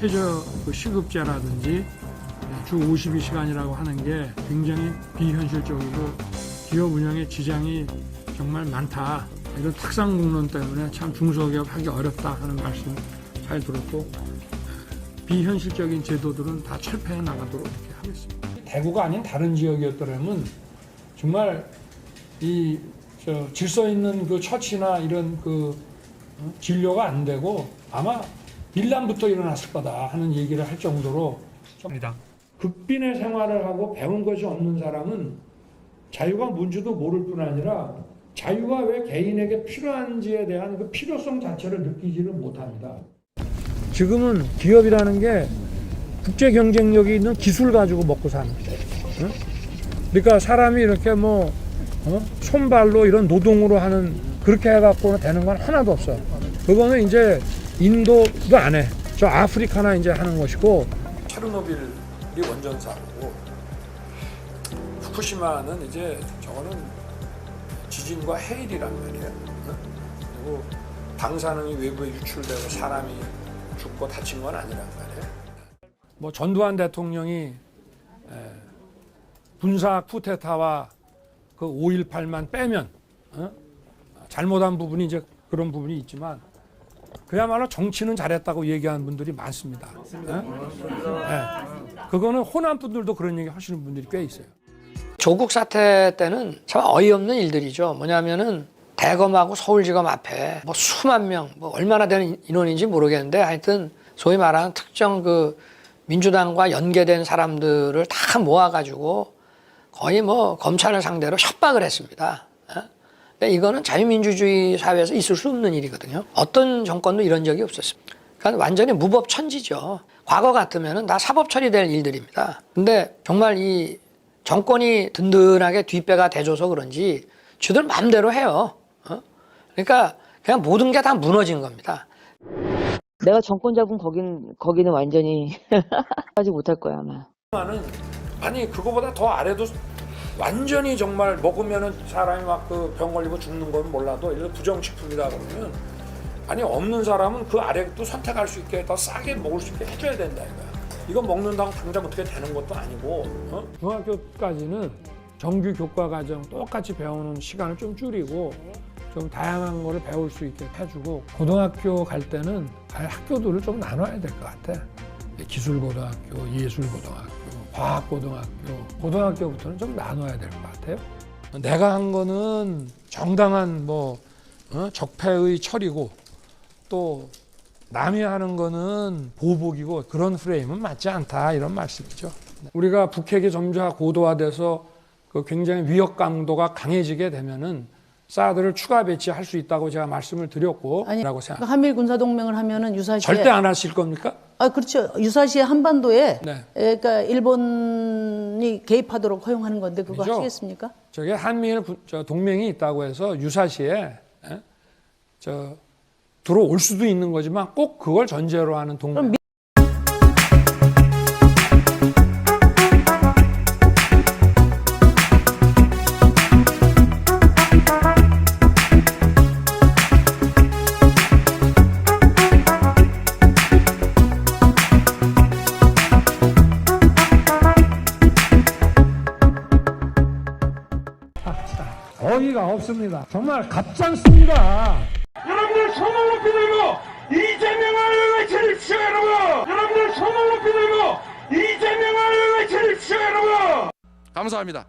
해저 그 시급제라든지 주 52시간이라고 하는 게 굉장히 비현실적이고 기업 운영에 지장이 정말 많다. 이런 탁상공론 때문에 참 중소기업 하기 어렵다 하는 말씀 잘 들었고 비현실적인 제도들은 다 철폐해 나가도록 이렇게 하겠습니다. 대구가 아닌 다른 지역이었더라면 정말 이저 질서 있는 그 처치나 이런 그 어? 진료가 안 되고 아마 빌란부터 일어났을 거다 하는 얘기를 할 정도로 입니다. 극빈의 생활을 하고 배운 것이 없는 사람은 자유가 뭔지도 모를 뿐 아니라 자유가 왜 개인에게 필요한지에 대한 그 필요성 자체를 느끼지를 못합니다. 지금은 기업이라는 게 국제 경쟁력이 있는 기술 가지고 먹고 사는. 응? 그러니까 사람이 이렇게 뭐 어? 손발로 이런 노동으로 하는 그렇게 해갖고는 되는 건 하나도 없어. 그거는 이제 인도도 안 해. 저 아프리카나 이제 하는 것이고. 체르노빌이 원전사고 후쿠시마는 이제 저거는 지진과 해일이란 말이에요. 그리고 방사능이 외부에 유출되고 사람이 죽고 다친 건 아니란 말이에요. 뭐 전두환 대통령이 에, 군사 쿠데타와 그 5.18만 빼면 어? 잘못한 부분이 이제 그런 부분이 있지만 그야말로 정치는 잘했다고 얘기하는 분들이 많습니다. 어? 예. 그거는 호남 분들도 그런 얘기 하시는 분들이 꽤 있어요. 조국 사태 때는 참 어이없는 일들이죠. 뭐냐면은 대검하고 서울지검 앞에 뭐 수만 명, 뭐 얼마나 되는 인원인지 모르겠는데 하여튼 소위 말하는 특정 그 민주당과 연계된 사람들을 다 모아가지고 거의 뭐 검찰을 상대로 협박을 했습니다. 어? 근데 이거는 자유민주주의 사회에서 있을 수 없는 일이거든요. 어떤 정권도 이런 적이 없었습니다. 그러니까 완전히 무법천지죠. 과거 같으면은 다 사법 처리될 일들입니다. 근데 정말 이 정권이 든든하게 뒷배가 돼줘서 그런지 주들 마음대로 해요. 어? 그러니까 그냥 모든 게 다 무너진 겁니다. 내가 정권 잡은 거긴 거기는 완전히 하지 못할 거야 아마. 는 아니 그거보다 더 아래도 완전히 정말 먹으면은 사람이 막 그 병 걸리고 죽는 건 몰라도 이런 부정식품이다 그러면 아니 없는 사람은 그 아래도 선택할 수 있게 더 싸게 먹을 수 있게 해줘야 된다 이거야. 이거 먹는다고 당장 어떻게 되는 것도 아니고 어? 중학교까지는 정규 교과 과정 똑같이 배우는 시간을 좀 줄이고 좀 다양한 거를 배울 수 있게 해주고 고등학교 갈 때는 아예 학교들을 좀 나눠야 될 것 같아. 기술고등학교, 예술고등학교, 과학고등학교, 고등학교부터는 좀 나눠야 될 것 같아요. 내가 한 거는 정당한 뭐 어? 적폐의 처리고 또 남이 하는 거는 보복이고 그런 프레임은 맞지 않다 이런 말씀이죠. 우리가 북핵이 점차 고도화돼서 그 굉장히 위협 강도가 강해지게 되면은 사드를 추가 배치할 수 있다고 제가 말씀을 드렸고 아니, 라고 생각. 그러니까 한미일 군사 동맹을 하면은 유사시에 절대 안 하실 겁니까? 아 그렇죠 유사시에 한반도에 네. 에, 그러니까 일본이 개입하도록 허용하는 건데 그거 그죠? 하시겠습니까? 저게 한미일 군- 저 동맹이 있다고 해서 유사시에 예? 저 들어올 수도 있는 거지만 꼭 그걸 전제로 하는 동맹. 어이가 없습니다. 정말 갑작습니다. 여러분들 손을 높이 들고 이재명을 외쳐주십시오 여러분 여러분들 손을 높이 들고 이재명을 외쳐주십시오 여러분 감사합니다.